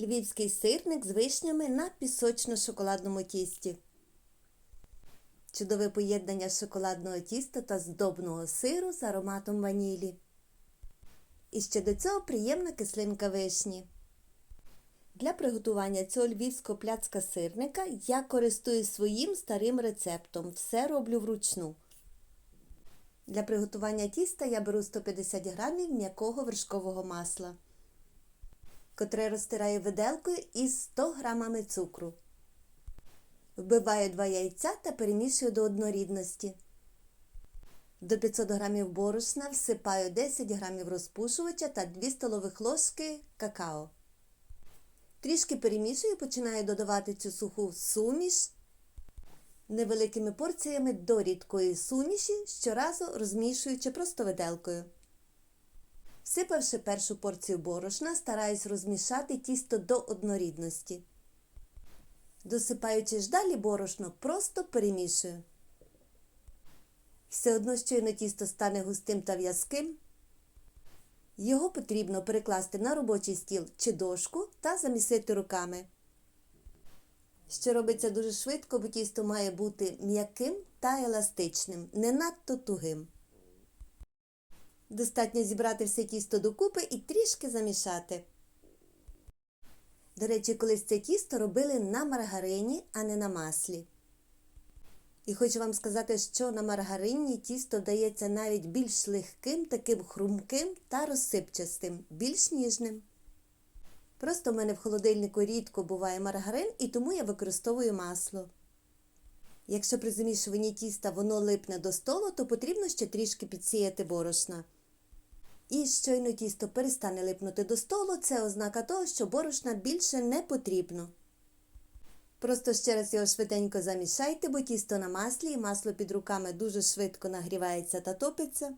Львівський сирник з вишнями на пісочно-шоколадному тісті. Чудове поєднання шоколадного тіста та здобного сиру з ароматом ванілі. І ще до цього приємна кислинка вишні. Для приготування цього львівського пляцка сирника я користуюсь своїм старим рецептом. Все роблю вручну. Для приготування тіста я беру 150 г м'якого вершкового масла, котре розтираю виделкою із 100 г цукру. Вбиваю 2 яйця та перемішую до однорідності. До 500 г борошна всипаю 10 г розпушувача та 2 столових ложки какао. Трішки перемішую і починаю додавати цю суху суміш невеликими порціями до рідкої суміші, щоразу розмішуючи просто виделкою. Всипавши першу порцію борошна, стараюсь розмішати тісто до однорідності. Досипаючи ж далі борошно, просто перемішую. Все одно щойно тісто стане густим та в'язким. Його потрібно перекласти на робочий стіл чи дошку та замісити руками. Що робиться дуже швидко, бо тісто має бути м'яким та еластичним, не надто тугим. Достатньо зібрати все тісто докупи і трішки замішати. До речі, колись це тісто робили на маргарині, а не на маслі. І хочу вам сказати, що на маргарині тісто дається навіть більш легким, таким хрумким та розсипчастим, більш ніжним. Просто в мене в холодильнику рідко буває маргарин, і тому я використовую масло. Якщо при замішуванні тіста воно липне до столу, то потрібно ще трішки підсіяти борошна. І щойно тісто перестане липнути до столу, це ознака того, що борошна більше не потрібно. Просто ще раз його швиденько замішайте, бо тісто на маслі і масло під руками дуже швидко нагрівається та топиться.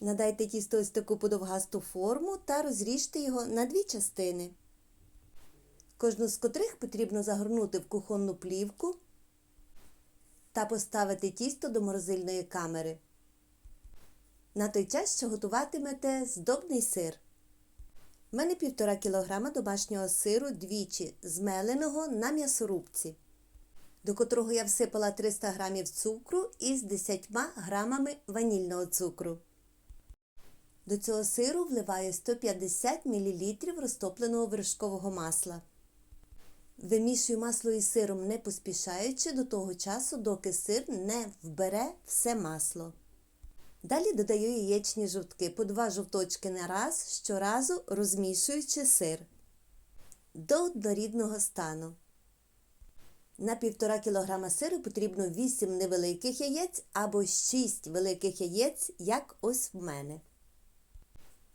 Надайте тісто ось таку подовгасту форму та розріжте його на дві частини. Кожну з котрих потрібно загорнути в кухонну плівку та поставити тісто до морозильної камери. На той час, що готуватимете здобний сир. У мене 1,5 кг домашнього сиру двічі змеленого на м'ясорубці, до котрого я всипала 300 г цукру із 10 грамами ванільного цукру. До цього сиру вливаю 150 мл розтопленого вершкового масла. Вимішую масло із сиром не поспішаючи до того часу, доки сир не вбере все масло. Далі додаю яєчні жовтки по два жовточки на раз, щоразу розмішуючи сир до однорідного стану. На 1,5 кг сиру потрібно 8 невеликих яєць або 6 великих яєць, як ось в мене.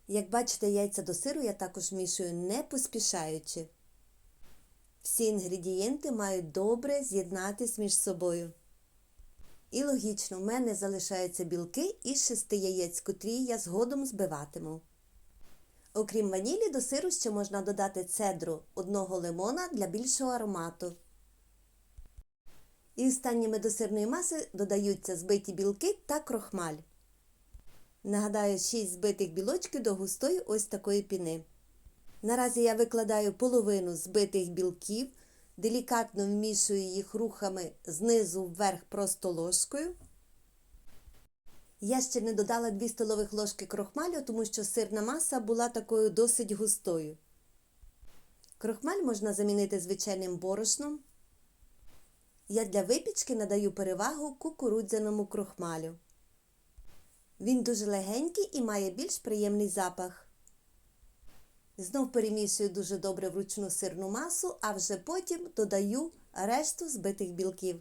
Як бачите, яйця до сиру я також мішую не поспішаючи. Всі інгредієнти мають добре з'єднатись між собою. І логічно, в мене залишаються білки із шести яєць, котрі я згодом збиватиму. Окрім ванілі, до сиру ще можна додати цедру одного лимона для більшого аромату. І останніми до сирної маси додаються збиті білки та крохмаль. Нагадаю, 6 збитих білочків до густої ось такої піни. Наразі я викладаю половину збитих білків, делікатно вмішую їх рухами знизу вверх просто ложкою. Я ще не додала 2 столових ложки крохмалю, тому що сирна маса була такою досить густою. Крохмаль можна замінити звичайним борошном. Я для випічки надаю перевагу кукурудзяному крохмалю. Він дуже легенький і має більш приємний запах. Знов перемішую дуже добре вручну сирну масу, а вже потім додаю решту збитих білків.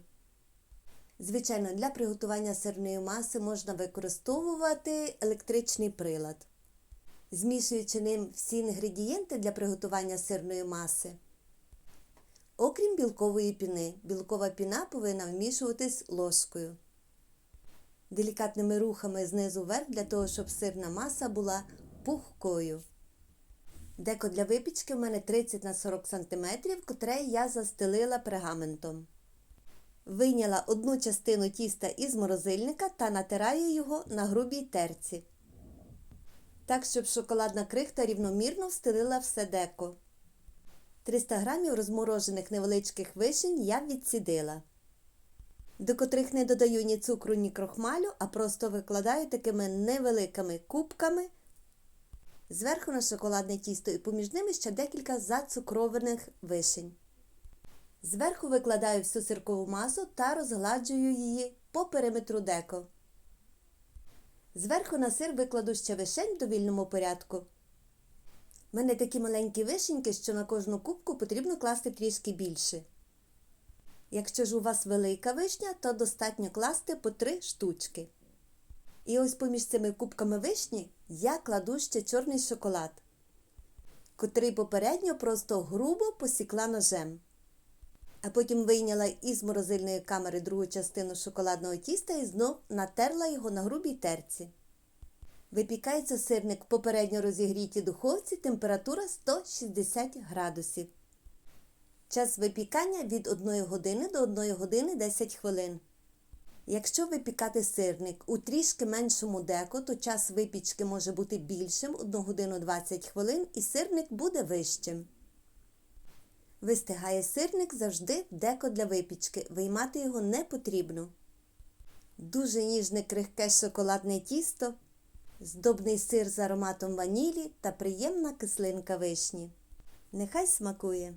Звичайно, для приготування сирної маси можна використовувати електричний прилад, змішуючи ним всі інгредієнти для приготування сирної маси. Окрім білкової піни, білкова піна повинна вмішуватись ложкою. Делікатними рухами знизу вверх для того, щоб сирна маса була пухкою. Деко для випічки в мене 30 на 40 см, котре я застелила пергаментом. Вийняла одну частину тіста із морозильника та натираю його на грубій терці. Так, щоб шоколадна крихта рівномірно встелила все деко. 300 грамів розморожених невеличких вишень я відсідила, до котрих не додаю ні цукру, ні крохмалю, а просто викладаю такими невеликими кубками зверху на шоколадне тісто і поміж ними ще декілька зацукрованих вишень. Зверху викладаю всю сиркову масу та розгладжую її по периметру деко. Зверху на сир викладу ще вишень в довільному порядку. У мене такі маленькі вишеньки, що на кожну кубку потрібно класти трішки більше. Якщо ж у вас велика вишня, то достатньо класти по 3 штучки. І ось поміж цими кубками вишні я кладу ще чорний шоколад, котрий попередньо просто грубо посікла ножем. А потім вийняла із морозильної камери другу частину шоколадного тіста і знов натерла його на грубій терці. Випікається сирник в попередньо розігрітій духовці, температура 160 градусів. Час випікання від 1 години до 1 години 10 хвилин. Якщо випікати сирник у трішки меншому деко, то час випічки може бути більшим 1 годину 20 хвилин і сирник буде вищим. Вистигає сирник завжди деко для випічки, виймати його не потрібно. Дуже ніжне крихке шоколадне тісто, здобний сир з ароматом ванілі та приємна кислинка вишні. Нехай смакує!